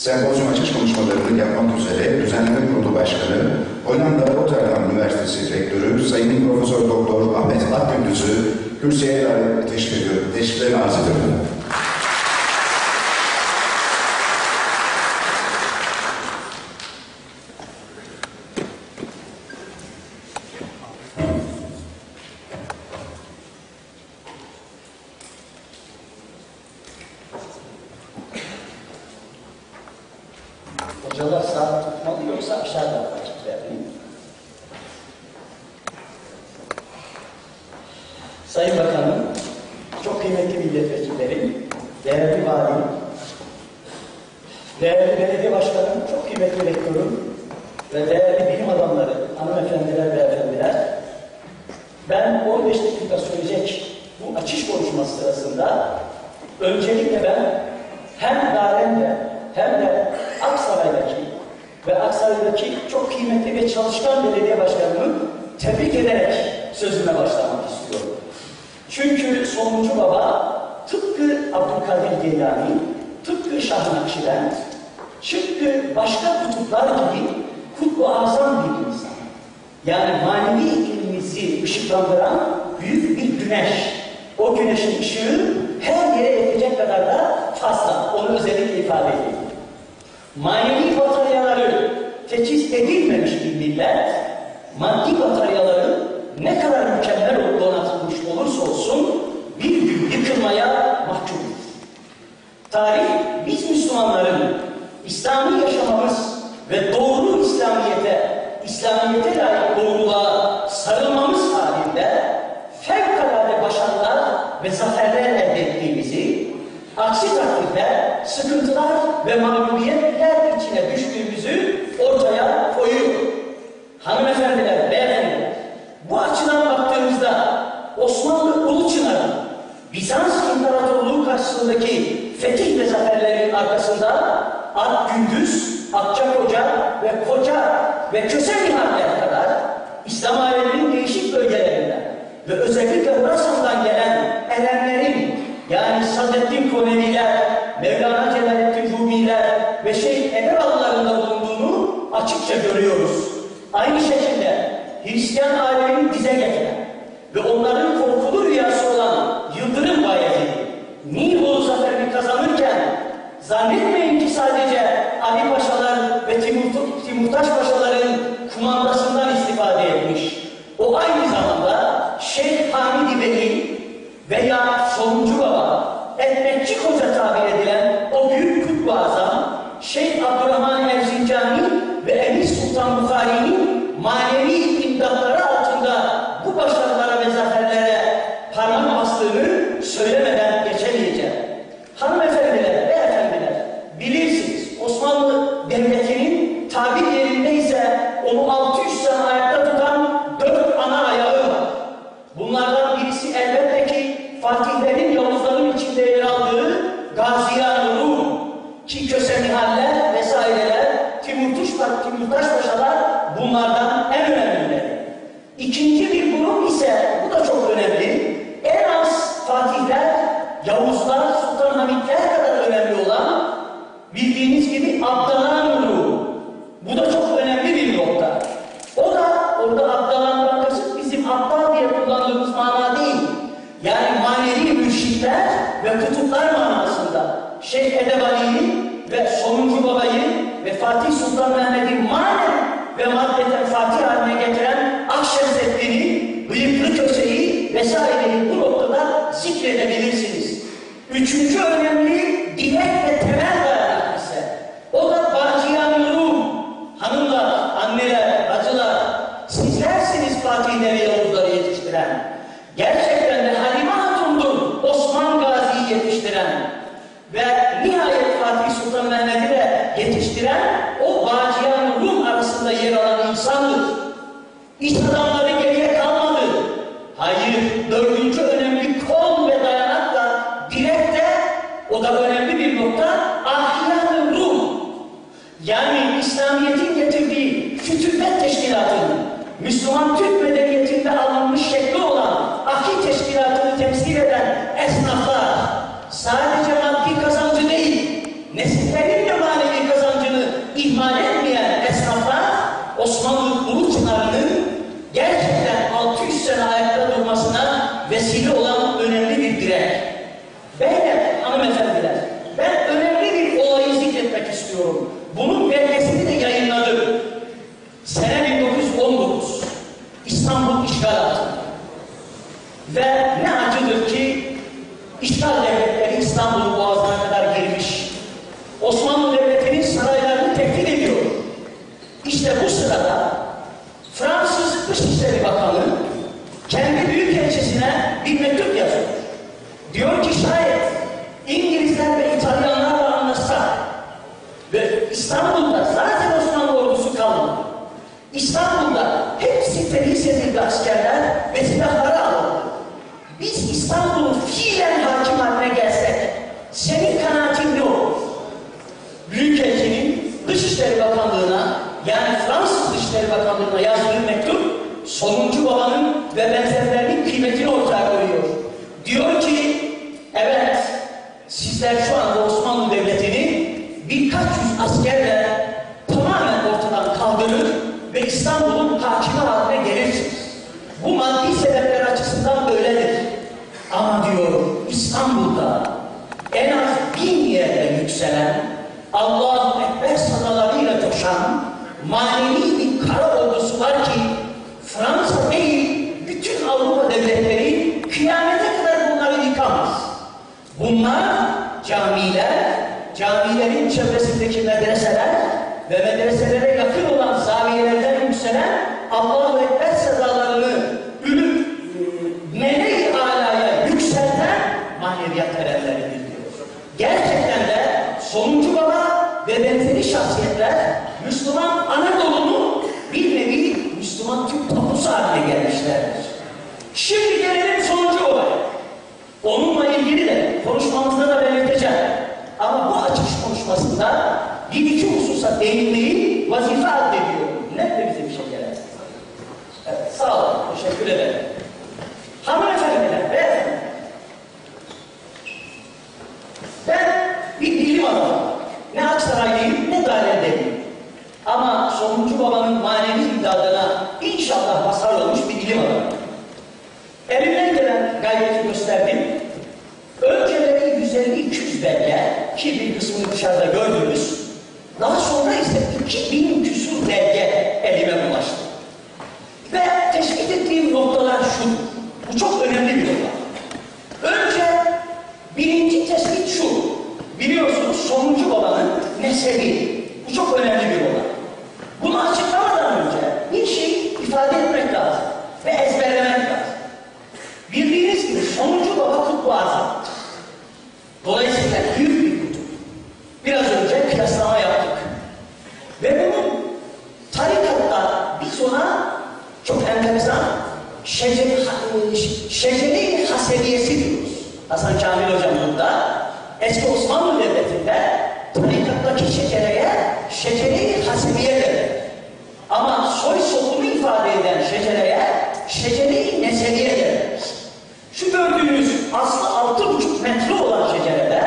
Sempozyum açış konuşmalarını yapmak üzere düzenleme kurulu başkanı, Hollanda Rotterdam Üniversitesi Rektörü Sayın Profesör Doktor Ahmet Akgündüz'ü kürsüye davet teşvik ediyorum. Teşviklerini arz ediyorum. Hocalar saat tutmalı yoksa aşağıda açık vereyim. Sayın Bakanım, çok kıymetli milletvekillerim, değerli valim, değerli belediye başkanım, çok kıymetli rektörüm ve değerli bilim adamları, hanımefendiler ve efendiler, ben 15 dakika sürecek bu açış konuşması sırasında öncelikle ben hem Darem'de hem de ve Aksaray'daki çok kıymetli ve çalışkan belediye başkanımı tebrik ederek sözüme başlamak istiyorum. Çünkü sonuncu baba tıpkı Abdülkadir Geylani, tıpkı Şah Nakşibend, tıpkı başka kutuplar gibi kutbu azam bir insan. Yani manevi iklimimizi ışıklandıran büyük bir güneş. O güneşin ışığı her yere yetecek kadar da fazla. Onu özellikle ifade edeyim. Manevi bataryaları teçhiz edilmemiş bir millet, maddi bataryaların ve zaferlerin arkasında Ak Gündüz, Akçakoca ve Koca ve Köse Nihal'e kadar İslam aleminin değişik bölgelerinden ve özellikle Horasan'dan gelen erenlerin yani Sadettin Koneviler, Mevlana Celaleddin Rumiler ve Şeyh Edevalıların da bulunduğunu açıkça görüyoruz. Aynı şekilde Hristiyan alemini dize getiren ve onların korkulu rüyası olan Yıldırım Bayezid, kazanırken zannetmeyin ki sadece Ali Paşalar ve Timur, Timurtaş Paşaların kumandasından istifade etmiş. O aynı zamanda Şeyh Hamidi Bey'in veya Sonuncu Baba, Ekmekçi Koca tabir edilen o büyük kutbu azam, Şeyh Abdurrahman ve maddeten Fatih haline getiren Akşemseddin'i, Bıyıklı Köse'yi vesaireyi bu noktada zikredebilirsiniz. Üçüncü önemli manevi bir kara ordusu var ki Fransa değil bütün Avrupa devletleri kıyamete kadar bunları yıkamaz. Bunlar camiler, camilerin çevresindeki medreseler ve medreselere yakın olan zaviyelerden yükselen Allahu Ekber sedalarını Şimdi gelelim sonuncu olaya. Onunla ilgili de konuşmamızda da belirteceğim. Ama bu açış konuşmasında bir iki hususa değinmeyi vazife addediyorum. Net de bize bir şey gelir. Evet, sağ olun. Teşekkür ederim. Hanımefendiler, beyefendi. Ben bir bilim adamım. Ne Aksaraylıyım ne Darelde'liyim. Ama sonuncu babanın manevi imdadına inşallah mazhar olmuş bir bilim adamım. Elimden gelen gayreti gösterdim. Önceleri 150-200 belge ki bir kısmını dışarıda gördünüz. Daha sonra ise 2000 küsur belge elime ulaştı. Ve tespit ettiğim noktalar şu. Bu çok önemli bir nokta. Önce birinci tespit şu. Biliyorsunuz sonuncu babanın nesebi. Bu çok önemli bir olay. Bunu açıklamadan önce bir şey ifade etmek lazım. Ve ezberlemek lazım. Bildiğiniz gibi sonuncu baba kutbu azam. Dolayısıyla büyük bir kutup. Biraz önce kıyaslama yaptık. Ve bunun tarikatta biz ona çok enteresan şecer, şeceri hasediyesi diyoruz. Hasan Kamil Hocam burada eski Osmanlı Devleti'nde tarikattaki şecereye şeceri hasediye denir. Ama soy sopunu ifade eden şecereye şeceri neseliye denir. Şu gördüğünüz aslı altı buçuk metre olan şecerede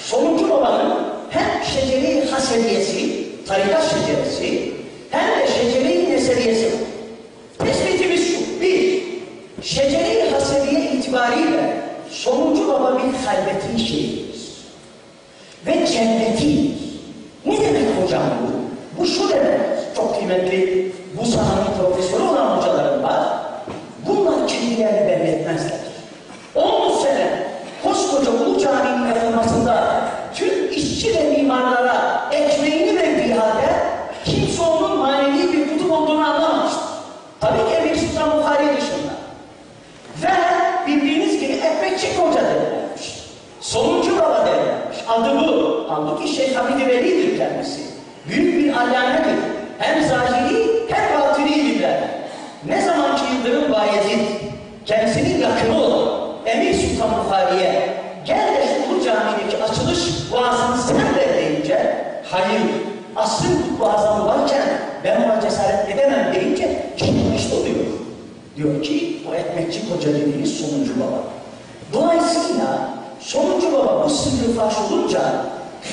sonuncu babanın hem şeceri hasediyesi, tarikat şeceresi hem de şeceri neseliyesi var. Şeceri hasediye itibariyle sonuncu baba bir halveti şeyidir. Ve cenneti. Ne demek hocam bu? Bu şu demek. Çok kıymetli bu sahanın profesörü olan Ne zaman ki Yıldırım Bayezid kendisinin yakını olan Emir Sultan Bukhari'ye gel de şu Şukur Camii'ndeki açılış vaazını sen de deyince hayır asrın kutbu azamı varken ben ona cesaret edemem deyince çıkmış oluyor. Diyor ki o ekmekçi koca dediğiniz sonuncu baba. Dolayısıyla sonuncu baba bu sırrı faş olunca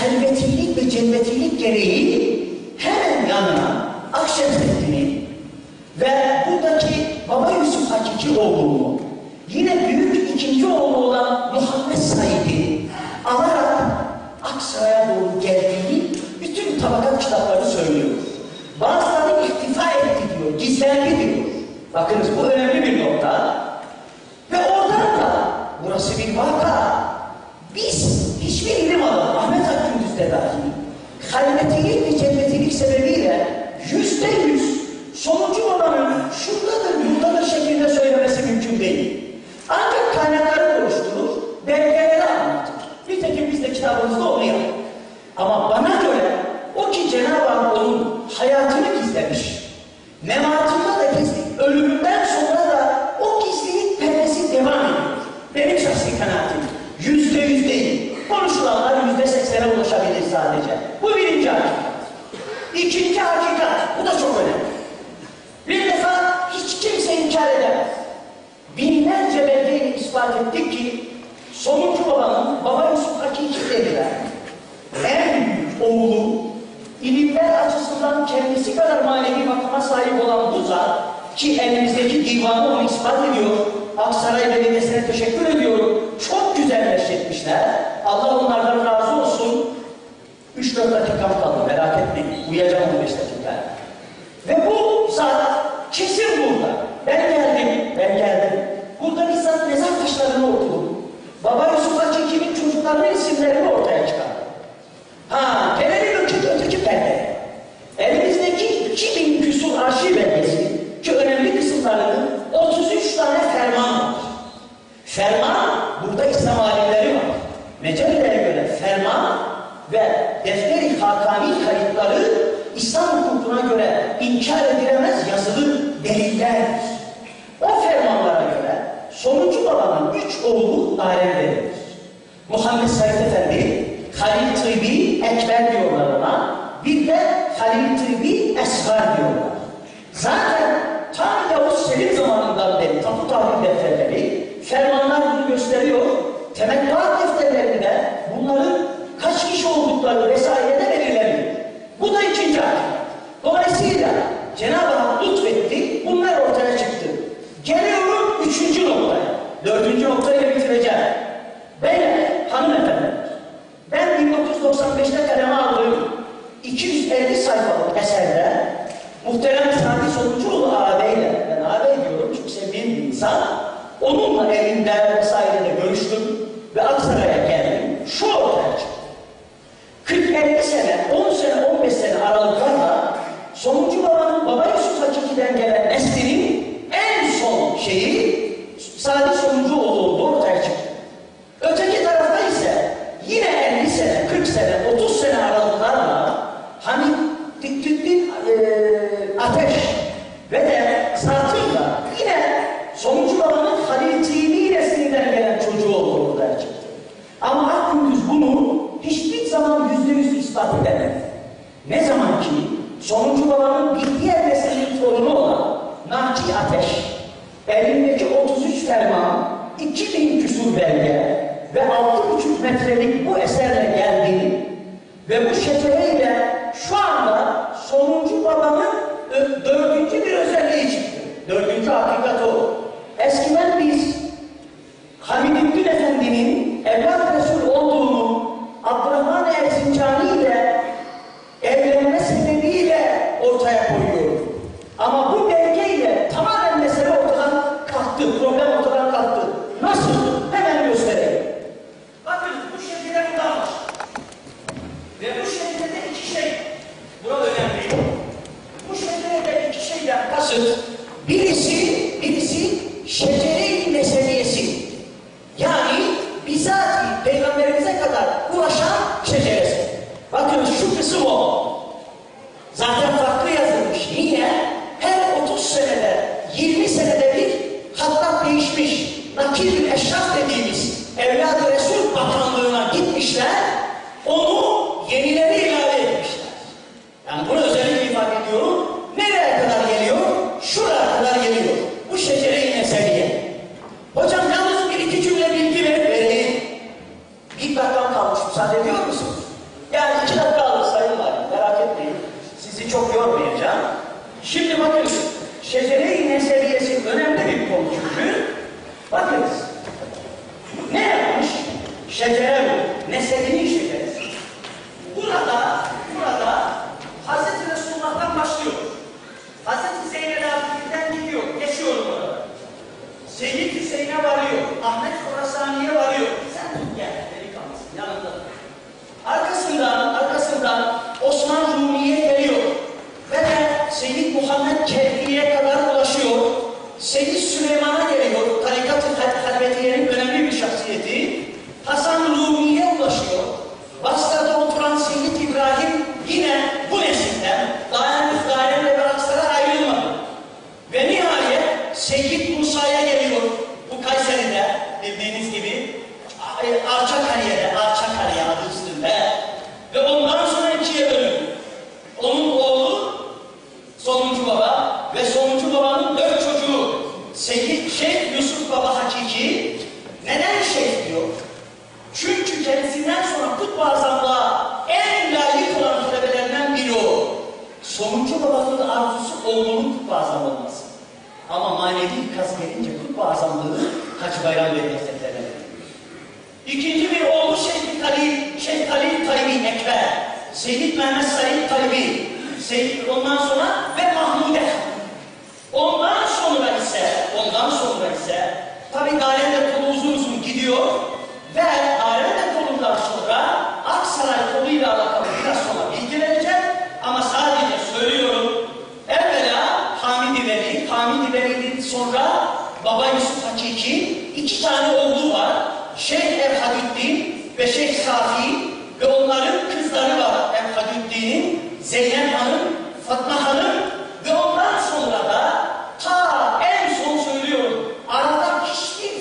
halvetilik ve cennetilik gereği hemen yanına Akşehir'de Belediyesi'ne teşekkür ediyorum. Çok güzel güzelleştirmişler. Allah onlardan razı olsun. Üç dört dakika kaldı merak etmeyin. Uyuyacağım bu işte. İslami kayıtları İslam hukukuna göre inkar edilemez yazılı delillerdir. O fermanlara göre sonucu olanan üç oğlu daire verilir. Muhammed Said Efendi, Halil Tıbbi Ekber diyorlar ona, bir de Halil Tıbbi Esgar diyorlar. Zaten tam Yavuz Selim zamanından beri tapu tahrim defterleri, fermanlar bunu gösteriyor. Temennuat defterlerinde bunların kaç kişi oldukları vesaire Cenab-ı Hak lütfetti, bunlar ortaya çıktı. Geliyorum üçüncü noktaya, dördüncü noktayla bitireceğim. Ben hanımefendi, ben 1995'te kaleme aldığım 250 sayfalık eserde muhterem Sadi Sonucuoğlu ağabeyle, ben ağabey diyorum çünkü sevdiğim bir insan, onunla elinden vesaireyle görüştüm ve Aksaray'a 아닌가 Şimdi bakın, şecere-i nesebiyesi önemli bir konu çünkü. Bakınız, ne yapmış? Şecere bu, nesebinin şeceresi. Burada, burada Hazreti Resulullah'tan başlıyor. Hazreti Zeynep Abidin'den gidiyor, geçiyor burada. Seyyid Hüseyin'e varıyor, Ahmet Khorasani'ye varıyor. Sen tut gel, delikanlısın, yanında. Arkasından, arkasından Osman Rumi'ye geliyor. Ve de Seyyid Muhammed Kehri'ye kadar ulaşıyor. Seyyid Süleyman'a geliyor. Tarikat-ı Halvetiye'nin önemli bir şahsiyeti. Hasan Rumi'ye ulaşıyor. Basra'da oturan Seyyid İbrahim yine bu nesilden dayanıp dairemle ve aksara ayrılmadı. Ve nihayet Seyyid Musa'ya geliyor. Bu Kayseri'de bildiğiniz gibi Arçakariye'de, Arçakariye adı üstünde. Ve ondan sonra ikiye bölündü. Onun oğlu sonuncu baba ve sonuncu babanın dört çocuğu. Seyyid Şeyh Yusuf Baba Hakiki neden şeyh diyor? Çünkü kendisinden sonra kutbu azamlığa en layık olan talebelerinden biri o. Sonuncu babanın arzusu oğlunun kutbu olması. Ama manevi kaz gelince kutbu azamlığı Hacı Bayram Bey verildi. İkinci bir oğlu Şeyh Halil, Şeyh Halil Taybi Ekber, Seyyid Mehmet Said Taybi, Seyyid ondan sonra ve Mahmude. Ondan sonra ise, ondan sonra ise, tabi Dairende kolu uzun uzun gidiyor ve Dairende kolundan sonra Aksaray koluyla alakalı biraz sonra bilgi vereceğim ama sadece söylüyorum. Evvela Hamidi Veli, Hamidi Veli'nin sonra Baba Yusuf Hakiki iki tane oğlu var. Şeyh Erhadüddin ve Şeyh Safi ve onların kızları var. Erhadüddin'in Zeynep Hanım, Fatma Hanım ve ondan sonra da ta en son söylüyorum arada hiçbir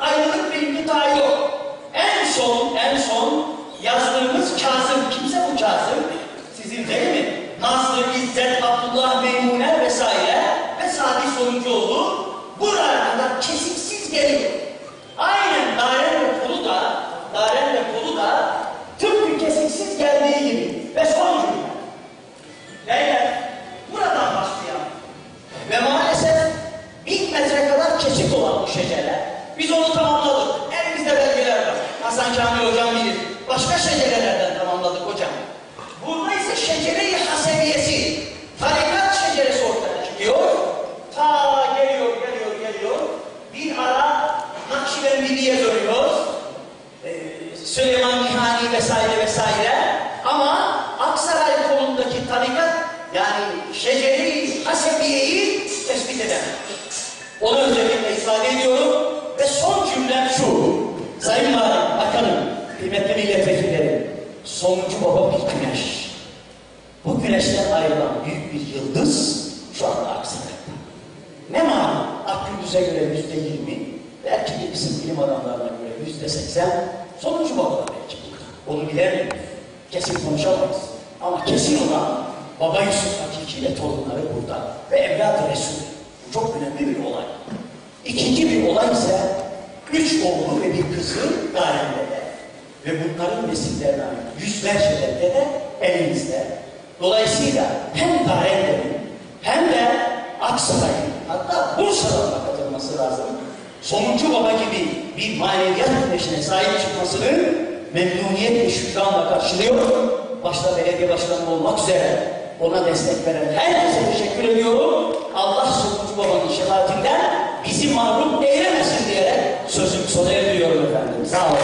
ayrılık bir gıda yok. En son, en son yazdığımız Kazım. Kimse bu Kazım? Sizin değil mi? Nazlı, İzzet, Abdullah, Meymune vesaire ve Sadi Soruncuoğlu buraya kadar kesiksiz geliyor. Aynen Darel ve kolu da, Darel ve kolu da tıpkı kesiksiz geldiği gibi. Ve son cümle. Beyler, buradan başlayalım. Ve maalesef bin metre kadar kesik olan bu şecereler. Biz onu tamamladık. Elimizde belgeler var. Hasan Kamil hocam bilir. Başka şecerelerden tamamladık hocam. Burada ise şecere-i hasebiyesi, tarikat şeceresi ortaya çıkıyor. Ta geliyor, geliyor, geliyor. Bir ara Nakşibendi'ye dönüyoruz. Ee, Süleyman Nihani vesaire vesaire. Ama Aksaray kolundaki tarikat yani şeceri hasebiyeyi tespit edemem. Onu özellikle ifade ediyorum ve son cümlem şu. Sayın Valim, Bakanım, kıymetli milletvekilleri, sonuncu baba bir güneş. Bu güneşten ayrılan büyük bir yıldız şu anda Aksaray'da. Ne malum Akgündüz'e göre yüzde yirmi, belki de bizim bilim adamlarına göre yüzde seksen, sonuncu baba da belki burada. Onu bilemiyoruz. Kesin konuşamayız. Ama kesin olan Baba Yusuf Hakiki ile torunları burada. Ve evlat-ı Resul. Bu çok önemli bir olay. İkinci bir olay ise üç oğlu ve bir kızı Garende'de ve bunların nesillerine ait yüzlerce de de elimizde. Dolayısıyla hem Darendem'in hem de Aksaray'ın hatta Bursa'nın da katılması lazım. Sonuncu baba gibi bir maneviyat güneşine sahip çıkmasını memnuniyet ve şükranla karşılıyor. Başta belediye başkanı olmak üzere ona destek veren herkese teşekkür ediyorum. Allah sonuncu babanın şefaatinden bizi mahrum eylemesin diyerek sözümü sona erdiriyorum efendim. Sağ olun.